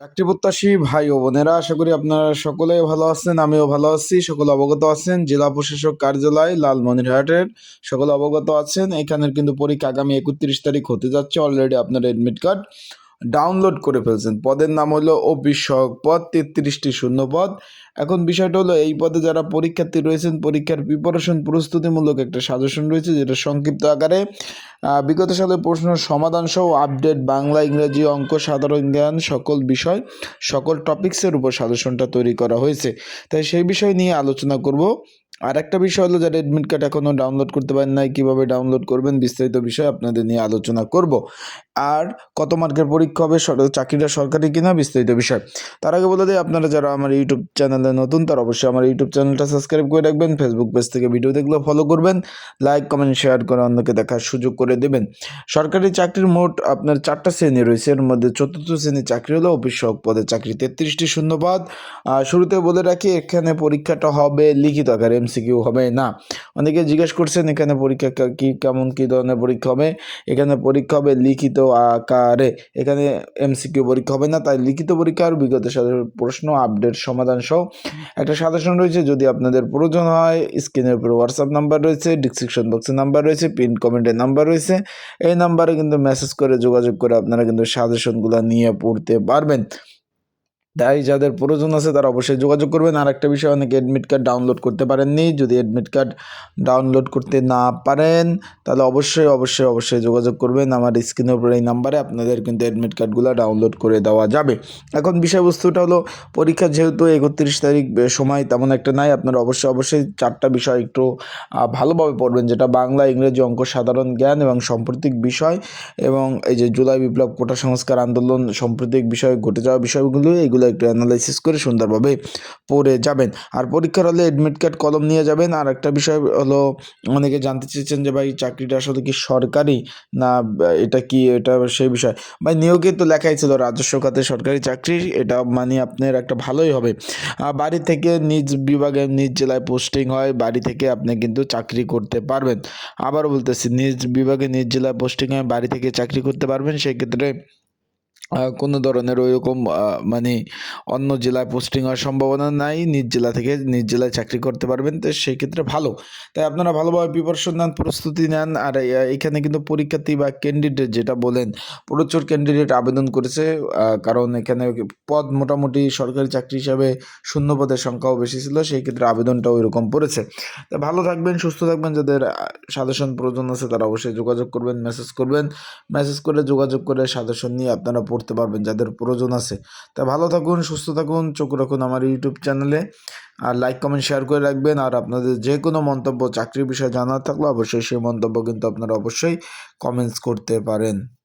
চাকরি প্রত্যাশী ভাই ও বোনেরা, আশা করি আপনারা সকলে ভালো আছেন, আমিও ভালো আছি, সকলে অবগত আছেন। জেলা প্রশাসক কার্যালয় লালমনিরহাটের সকলে অবগত আছেন। এখানের কিন্তু পরীক্ষা আগামী একত্রিশ তারিখ হতে যাচ্ছে অলরেডি আপনার এডমিট কার্ড ডাউনলোড করে ফেলছেন। পদের নাম হলো অফিস পদ, তেত্রিশটি শূন্য পদ এখন বিষয়টা হলো, এই পদে যারা পরীক্ষার্থী রয়েছেন, পরীক্ষার প্রিপারেশন প্রস্তুতিমূলক একটা সাজেশন রয়েছে, যেটা সংক্ষিপ্ত আকারে বিগত সালের প্রশ্ন সমাধান সহ আপডেট বাংলা, ইংরেজি অঙ্ক, সাধারণ জ্ঞান, সকল বিষয়, সকল টপিক্সের উপর সাজেশনটা তৈরি করা হয়েছে। তাই সেই বিষয় নিয়ে আলোচনা করব। আর একটা বিষয় হলো যারা অ্যাডমিট কার্ড এখনও ডাউনলোড করতে পারেন নাই, কীভাবে ডাউনলোড করবেন বিস্তারিত বিষয় আপনাদের নিয়ে আলোচনা করব। আর কত মার্কের পরীক্ষা হবে চাকরিটা সরকারি কিনা, বিস্তারিত বিষয়। তার আগে বলে দিই, আপনারা যারা আমার ইউটিউব চ্যানেলে নতুন, তারা অবশ্যই আমার ইউটিউব চ্যানেলটা সাবস্ক্রাইব করে রাখবেন ফেসবুক পেজ থেকে ভিডিও দেখলে ফলো করবেন লাইক কমেন্ট শেয়ার করে অন্যকে দেখার সুযোগ করে দেবেন। সরকারি চাকরির মোট আপনার চারটা শ্রেণি রয়েছে, এর মধ্যে চতুর্থ শ্রেণির চাকরি হলো অফিস সহক পদের চাকরি তেত্রিশটি শূন্যপদ শুরুতে বলে রাখি, এখানে পরীক্ষাটা হবে লিখিত আকারে এমসিকিউ হবে, না। অনেকে জিজ্ঞেস করছেন, এখানে পরীক্ষা কা- কেমন, কী ধরনের পরীক্ষা হবে? এখানে পরীক্ষা হবে লিখিত আকারে। এখানে এমসিকিউ পরীক্ষা হবে না, তাই লিখিত পরীক্ষার বিগত সালের প্রশ্ন আপডেট সমাধান সহ একটা সাজেশন রয়েছে। যদি আপনাদের প্রয়োজন হয়, স্ক্রিনের উপর হোয়াটসঅ্যাপ নাম্বার রয়েছে ডিসক্রিপশন বক্সে নাম্বার রয়েছে পিন কমেন্টের নাম্বার রয়েছে। এই নাম্বারে কিন্তু মেসেজ করে যোগাযোগ করে আপনারা কিন্তু সাজেশনগুলো নিয়ে পড়তে পারবেন। তাই যাদের প্রয়োজন আছে তারা অবশ্যই যোগাযোগ করবেন। আর একটা বিষয়, অনেকে অ্যাডমিট কার্ড ডাউনলোড করতে পারেননি। যদি অ্যাডমিট কার্ড ডাউনলোড করতে না পারেন, তাহলে অবশ্যই অবশ্যই অবশ্যই যোগাযোগ করবেন। আমার স্ক্রিনের উপর এই নাম্বারে আপনাদের কিন্তু অ্যাডমিট কার্ডগুলো ডাউনলোড করে দেওয়া যাবে। এখন বিষয়বস্তুটা হলো, পরীক্ষা যেহেতু একত্রিশ তারিখ সময় তেমন একটা নাই। আপনারা অবশ্যই অবশ্যই চারটা বিষয় একটু ভালোভাবে পড়বেন। যেটা বাংলা, ইংরেজি অঙ্ক, সাধারণ জ্ঞান এবং সাম্প্রতিক বিষয় এবং এই যে জুলাই বিপ্লব, কোটা সংস্কার আন্দোলন, সাম্প্রতিক বিষয়ে, ঘটে যাওয়া বিষয়গুলো, এগুলো একটু অ্যানালাইসিস করে সুন্দরভাবে পড়ে যাবেন। আর পরীক্ষার হলে অ্যাডমিট কার্ড কলম নিয়ে যাবেন। আর একটা বিষয় হলো, অনেকে জানতে চেয়েছেন যে ভাই, চাকরিটা আসলে কি সরকারি? না, এটা কি, এটা সেই বিষয়। ভাই, নিয়োগে তো লেখাই ছিল, রাজস্ব খাতে সরকারি চাকরি, এটা মানে আপনার একটা ভালোই হবে। বাড়ি থেকে নিজ বিভাগে, নিজ জেলায় পোস্টিং হয়, বাড়ি থেকে আপনি কিন্তু চাকরি করতে পারবেন। আবার বলতেছি, নিজ বিভাগে, নিজ জেলায় পোস্টিং হয়, বাড়ি থেকে চাকরি করতে পারবেন, সেক্ষেত্রে কোনো ধরনের ওইরকম মানে অন্য জেলায় পোস্টিং হওয়ার সম্ভাবনা নাই, নিজ জেলা থেকে নিজ জেলায় চাকরি করতে পারবেন, তো সেই ক্ষেত্রে ভালো। তাই আপনারা ভালোভাবে প্রিপারেশন নেন, প্রস্তুতি নেন, আর এখানে কিন্তু পরীক্ষার্থী বা ক্যান্ডিডেট যেটা বলেন, প্রচুর ক্যান্ডিডেট আবেদন করেছে কারণ এখানে পদ মোটামুটি সরকারি চাকরি হিসাবে শূন্য পদের সংখ্যাও বেশি ছিল সেই ক্ষেত্রে আবেদনটাও এরকম পড়েছে। তা ভালো থাকবেন, সুস্থ থাকবেন, যাদের সাজেশন প্রয়োজন আছে তারা অবশ্যই যোগাযোগ করবেন মেসেজ করবেন। মেসেজ করে যোগাযোগ করে সাজেশন নিয়ে আপনারা পড়তে পারবেন যাদের প্রয়োজন আছে। তা ভালো থাকুন, সুস্থ থাকুন, চোখ রাখুন আমার ইউটিউব চ্যানেলে। আর লাইক কমেন্ট শেয়ার করে রাখবেন। আর আপনাদের যে কোনো মন্তব্য, চাকরির বিষয়ে জানার থাকলে অবশ্যই সেই মন্তব্য কিন্তু আপনারা অবশ্যই কমেন্টস করতে পারেন।